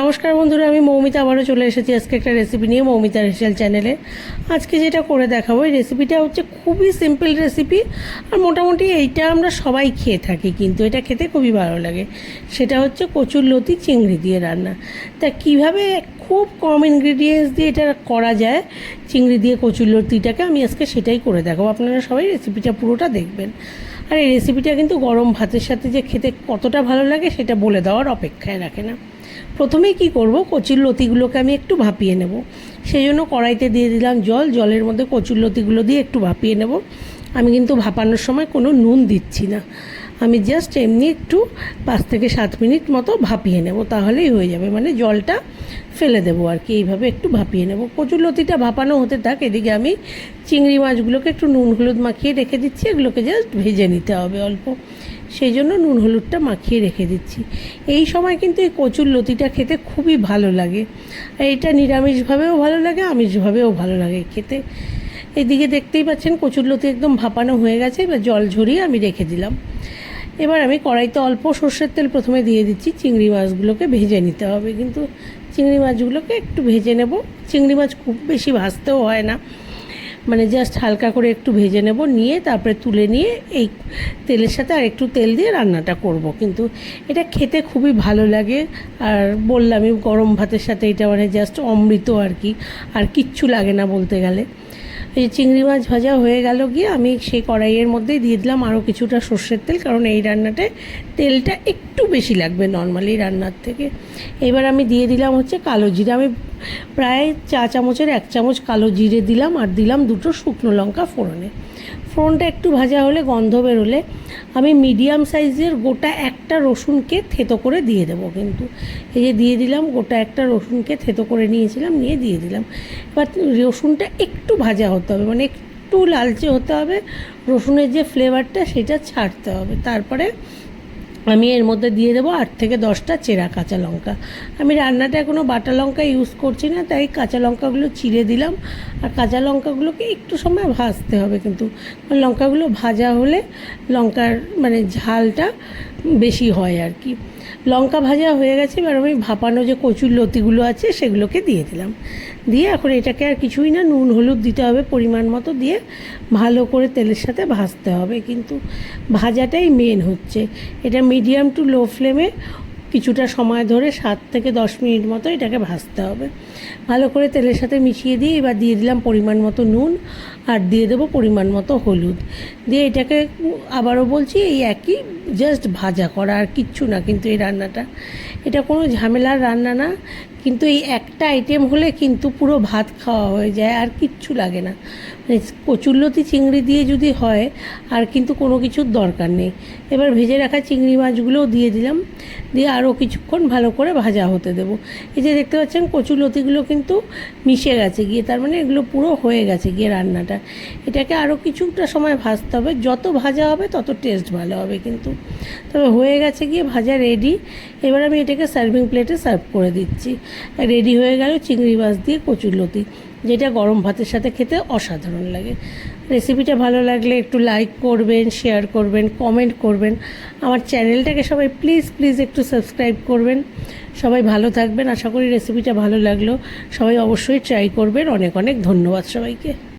নমস্কার বন্ধুরা, আমি মৌমিতা আবারও চলে এসেছি আজকে একটা রেসিপি নিয়ে মৌমিতা রেশাল চ্যানেলে আজকে যেটা করে দেখাবো, এই রেসিপিটা হচ্ছে খুবই সিম্পল রেসিপি আর মোটামুটি এইটা আমরা সবাই খেয়ে থাকি, কিন্তু এটা খেতে খুবই ভালো লাগে। সেটা হচ্ছে কচুর লতি চিংড়ি দিয়ে রান্না। তা কীভাবে খুব কম ইনগ্রিডিয়েন্টস দিয়ে এটা করা যায়, চিংড়ি দিয়ে কচুর লতিটাকে আমি আজকে সেটাই করে দেখাবো। আপনারা সবাই রেসিপিটা পুরোটা দেখবেন। আর এই রেসিপিটা কিন্তু গরম ভাতের সাথে যে খেতে কতটা ভালো লাগে সেটা বলে দেওয়ার অপেক্ষায় রাখে না। প্রথমেই কি করব? কচুর লতিগুলোকে আমি একটু ভাপিয়ে নেব। সেই জন্য কড়াইতে দিয়ে দিলাম জল। জলের মধ্যে কচুর লতিগুলো দিয়ে একটু ভাপিয়ে নেব। আমি কিন্তু ভাপানোর সময় কোনো নুন দিচ্ছি না। আমি জাস্ট এমনি একটু পাঁচ থেকে সাত মিনিট মতো ভাপিয়ে নেব, তাহলেই হয়ে যাবে। মানে জলটা ফেলে দেবো আর কি, এইভাবে একটু ভাপিয়ে নেব। কচুর লতিটা ভাপানো হতে থাক, এদিকে আমি চিংড়ি মাছগুলোকে একটু নুন হলুদ মাখিয়ে রেখে দিচ্ছি, এগুলোকে জাস্ট ভেজে নিতে হবে অল্প। সেই জন্য নুন হলুদটা মাখিয়ে রেখে দিচ্ছি। এই সময় কিন্তু এই কচুর লতিটা খেতে খুবই ভালো লাগে। এটা নিরামিষভাবেও ভালো লাগে, আমিষভাবেও ভালো লাগে খেতে। এদিকে দেখতেই পাচ্ছেন কচুর লতি একদম ভাপানো হয়ে গেছে, এবার জল ঝরিয়ে আমি রেখে দিলাম। এবার আমি কড়াইতে অল্প সর্ষের তেল প্রথমে দিয়ে দিচ্ছি। চিংড়ি মাছগুলোকে ভেজে নিতে হবে। কিন্তু চিংড়ি মাছগুলোকে একটু ভেজে নেব। চিংড়ি মাছ খুব বেশি ভাজতেও হয় না। মানে জাস্ট হালকা করে একটু ভেজে নেব। নিয়ে তারপরে তুলে নিয়ে এই তেলের সাথে আর একটু তেল দিয়ে রান্নাটা করব। কিন্তু এটা খেতে খুবই ভালো লাগে। আর বললামই গরম ভাতের সাথে এটা মানে জাস্ট অমৃত আর কি। আর কিচ্ছু লাগে না বলতে গেলে। এই চিংড়ি মাছ ভাজা হয়ে গেল গিয়ে আমি সেই কড়াইয়ের মধ্যেই দিয়ে দিলাম আরও কিছুটা সর্ষের তেল, কারণ এই রান্নাটায় তেলটা একটু বেশি লাগবে নর্মালি রান্নার থেকে। এবার আমি দিয়ে দিলাম হচ্ছে কালো জিরা। আমি প্রায় চা চামচের এক চামচ কালো জিরে দিলাম আর দিলাম দুটো শুকনো লঙ্কা ফোড়নে। ফোড়নটা একটু ভাজা হলে গন্ধ বেরোলে আমি মিডিয়াম সাইজের গোটা একটা রসুনকে থেতো করে দিয়ে দেবো কিন্তু। এই যে দিয়ে দিলাম, গোটা একটা রসুনকে থেতো করে নিয়েছিলাম, নিয়ে দিয়ে দিলাম। এবার রসুনটা একটু ভাজা হতে হবে মানে একটু লালচে হতে হবে। রসুনের যে ফ্লেভারটা সেটা ছাড়তে হবে। তারপরে আমি এর মধ্যে দিয়ে দেবো আট থেকে দশটা চেরা কাঁচা লঙ্কা। আমি রান্নাটা এখনও বাটা লঙ্কা ইউজ করছি না, তাই কাঁচা লঙ্কাগুলো চিড়ে দিলাম। আর কাঁচা লঙ্কাগুলোকে একটু সময় ভাজতে হবে কিন্তু। লঙ্কাগুলো ভাজা হলে লঙ্কার মানে ঝালটা বেশি হয় আর কি। লঙ্কা ভাজা হয়ে গেছে, এবার আমি ভাপানো যে কচুর লতিগুলো আছে সেগুলোকে দিয়ে দিলাম। দিয়ে এখন এটাকে আর কিছুই না, নুন, হলুদ দিতে হবে পরিমাণ মতো দিয়ে। ভালো করে তেলের সাথে ভাজতে হবে কিন্তু। ভাজাটাই মেন হচ্ছে। এটা মিডিয়াম টু লো ফ্লেমে কিছুটা সময় ধরে সাত থেকে দশ মিনিট মতো এটাকে ভাজতে হবে। ভালো করে তেলের সাথে মিশিয়ে দিয়ে এবার দিয়ে দিলাম পরিমাণ মতো নুন আর দিয়ে দেবো পরিমাণ মতো হলুদ। দিয়ে এটাকে আবারও বলছি এই একই জাস্ট ভাজা করা আর কিচ্ছু না কিন্তু এই রান্নাটা। এটা কোনো ঝামেলার রান্না না। কিন্তু এই একটা আইটেম হলে কিন্তু পুরো ভাত খাওয়া হয়ে যায়, আর কিচ্ছু লাগে না। মানে কচুরলতি চিংড়ি দিয়ে যদি হয়, আর কিন্তু কোনো কিছুর দরকার নেই। এবার ভেজে রাখা চিংড়ি মাছগুলোও দিয়ে দিলাম। দিয়ে আরও কিছুক্ষণ ভালো করে ভাজা হতে দেবো। এই যে দেখতে পাচ্ছেন কচুলতিগুলো কিন্তু মিশে গেছে গিয়ে, তার মানে এগুলো পুরো হয়ে গেছে গিয়ে রান্নাটা। এটাকে আরও কিছুটা সময় ভাজতে হবে। যত ভাজা হবে, তত টেস্ট ভালো হবে কিন্তু। তবে হয়ে গেছে গিয়ে ভাজা রেডি এবার আমি এটাকে সার্ভিং প্লেটে সার্ভ করে দিচ্ছি। রেডি হয়ে গেল চিংড়ি মাছ দিয়ে কচুর লতি, যেটা গরম ভাতের সাথে খেতে অসাধারণ লাগে। রেসিপিটা ভালো লাগলে একটু লাইক করবেন শেয়ার করবেন কমেন্ট করবেন। আমার চ্যানেলটাকে সবাই প্লিজ প্লিজ একটু সাবস্ক্রাইব করবেন। সবাই ভালো থাকবেন, আশা করি রেসিপিটা ভালো লাগল। সবাই অবশ্যই ট্রাই করবেন। অনেক অনেক ধন্যবাদ সবাইকে।